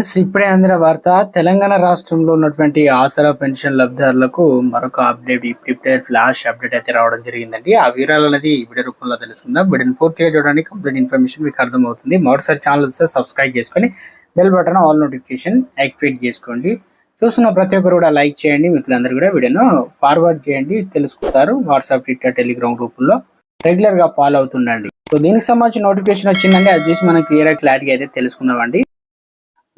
Friends ఇప్పుడే అందిన వార్త తెలంగాణ రాష్ట్రంలో ఉన్నటువంటి ఆసరా పెన్షన్ లబ్ధిదారులకు మరొక అప్డేట్ ఇప్పుడే ఫ్లాష్ అప్డేట్ అయితే రావడం జరిగిందండి. ఆ వివరాలు అనేది వీడియో రూపంలో తెలుసుకుందాం. వీడియోని పూర్తిగా చూడడానికి కంప్లీట్ ఇన్ఫర్మేషన్ మీకు అర్థమవుతుంది. మరోసారి ఛానల్ వస్తే సబ్స్క్రైబ్ చేసుకొని bell button all notification activate చేసుకోండి. చూస్తున్న ప్రతి ఒక్కరు కూడా లైక్ చేయండి మిత్రులందరూ కూడా వీడియోను ఫార్వర్డ్ చేయండి తెలుసుకుంటారు. వాట్సాప్ ట్విట్టర్ టెలిగ్రామ్ గ్రూపుల్లో రెగ్యులర్గా ఫాలో అవుతుండండి. సో దీనికి సంబంధించిన నోటిఫికేషన్ వచ్చిందండి. అది చూసి మనం క్లియర్గా క్లారిటీ అయితే తెలుసుకుందామండి.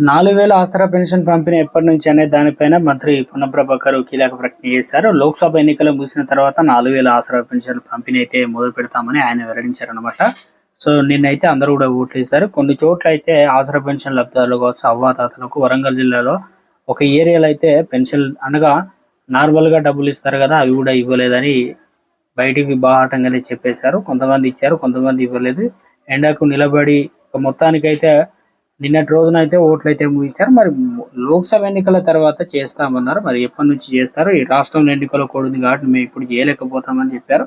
నాలుగు వేల ఆసరా పెన్షన్ పంపిణీ ఎప్పటి నుంచి అనే దానిపైన మంత్రి పొన్నప్రభాకర్ కీలక ప్రకటన చేశారు. లోక్సభ ఎన్నికలు ముగిసిన తర్వాత నాలుగు వేల ఆసరా పెన్షన్ పంపిణీ అయితే మొదలు పెడతామని ఆయన వెల్లడించారనమాట సో నిన్నైతే అందరూ కూడా ఓట్లు వేశారు. కొన్ని చోట్ల అయితే ఆసరా పెన్షన్ లబ్ధిదారులు కావచ్చు అవ్వాతాతలకు వరంగల్ జిల్లాలో ఒక ఏరియాలో అయితే పెన్షన్ అనగా నార్మల్గా డబ్బులు ఇస్తారు కదా అవి కూడా ఇవ్వలేదని బయటికి బాహాటంగానే చెప్పేశారు. కొంతమంది ఇచ్చారు కొంతమంది ఇవ్వలేదు. ఎండకు నిలబడి ఇక మొత్తానికైతే నిన్నటి రోజున అయితే ఓట్లు అయితే ముగించారు. మరి లోక్సభ ఎన్నికల తర్వాత చేస్తామన్నారు. మరి ఎప్పటి నుంచి చేస్తారు? ఈ రాష్ట్రంలో ఎన్నికలు కూడా ఉంది కాబట్టి మేము ఇప్పుడు చేయలేకపోతామని చెప్పారు.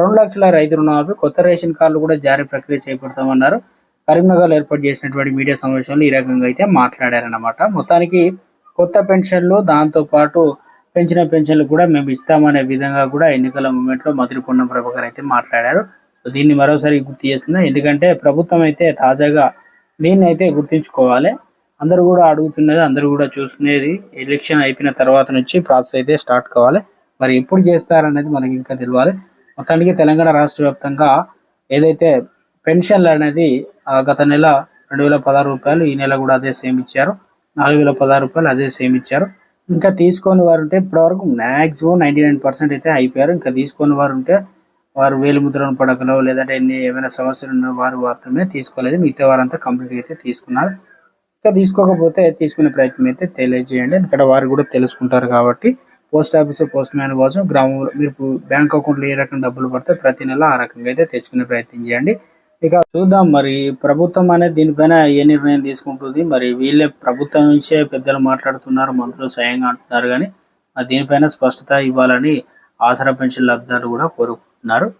రెండు లక్షల రైతు రుణమాఫీ కొత్త రేషన్ కార్డులు కూడా జారీ ప్రక్రియ చేపడతామన్నారు. కరీంనగర్లో ఏర్పాటు చేసినటువంటి మీడియా సమావేశంలో ఈ రకంగా అయితే మాట్లాడారన్నమాట. మొత్తానికి కొత్త పెన్షన్లు దాంతో పాటు పెంచిన పెన్షన్లు కూడా మేము ఇస్తామనే విధంగా కూడా ఎన్నికల మూమెంట్లో మంత్రి పొన్నం ప్రభాకర్ అయితే మాట్లాడారు. దీన్ని మరోసారి గుర్తు చేస్తుంది ఎందుకంటే ప్రభుత్వం అయితే తాజాగా దీన్ని అయితే గుర్తుంచుకోవాలి. అందరూ కూడా అడుగుతున్నది అందరూ కూడా చూస్తున్నది ఎలక్షన్ అయిపోయిన తర్వాత నుంచి ప్రాసెస్ అయితే స్టార్ట్ కావాలి. మరి ఎప్పుడు చేస్తారనేది మనకి ఇంకా తెలియాలి మొత్తానికి తెలంగాణ రాష్ట్ర వ్యాప్తంగా ఏదైతే పెన్షన్లు అనేది గత నెల రెండు వేల పదహారు రూపాయలు ఈ నెల కూడా అదే సేమ్ ఇచ్చారు. నాలుగు వేల పదహారు రూపాయలు అదే సేమ్ ఇచ్చారు. ఇంకా తీసుకొని వారు ఉంటే ఇప్పటివరకు మ్యాక్సిమం నైంటీ నైన్ పర్సెంట్ అయితే అయిపోయారు. ఇంకా తీసుకొని వారు ఉంటే వారు వేలు ముద్రను పడకలో లేదంటే ఎన్ని ఏమైనా సమస్యలు ఉన్న వారు మాత్రమే తీసుకోలేదు. మిగతా వారంతా కంప్లీట్ అయితే తీసుకున్నారు. ఇంకా తీసుకోకపోతే తీసుకునే ప్రయత్నం అయితే తెలియజేయండి. ఎందుకంటే వారు కూడా తెలుసుకుంటారు కాబట్టి. పోస్ట్ ఆఫీస్ పోస్ట్ మ్యాన్ కోసం గ్రామంలో మీరు బ్యాంక్ అకౌంట్లో ఏ రకం డబ్బులు పడితే ప్రతి నెల ఆ రకంగా అయితే తెచ్చుకునే ప్రయత్నం చేయండి. ఇక చూద్దాం మరి ప్రభుత్వం అనేది దీనిపైన ఏ నిర్ణయం తీసుకుంటుంది. మరి వీళ్ళే ప్రభుత్వం నుంచే పెద్దలు మాట్లాడుతున్నారు మంత్రులు స్వయంగా అంటున్నారు కానీ దీనిపైన స్పష్టత ఇవ్వాలని ఆసరా పెన్షన్ లబ్ధాలు కూడా కోరుకుంటున్నారు. not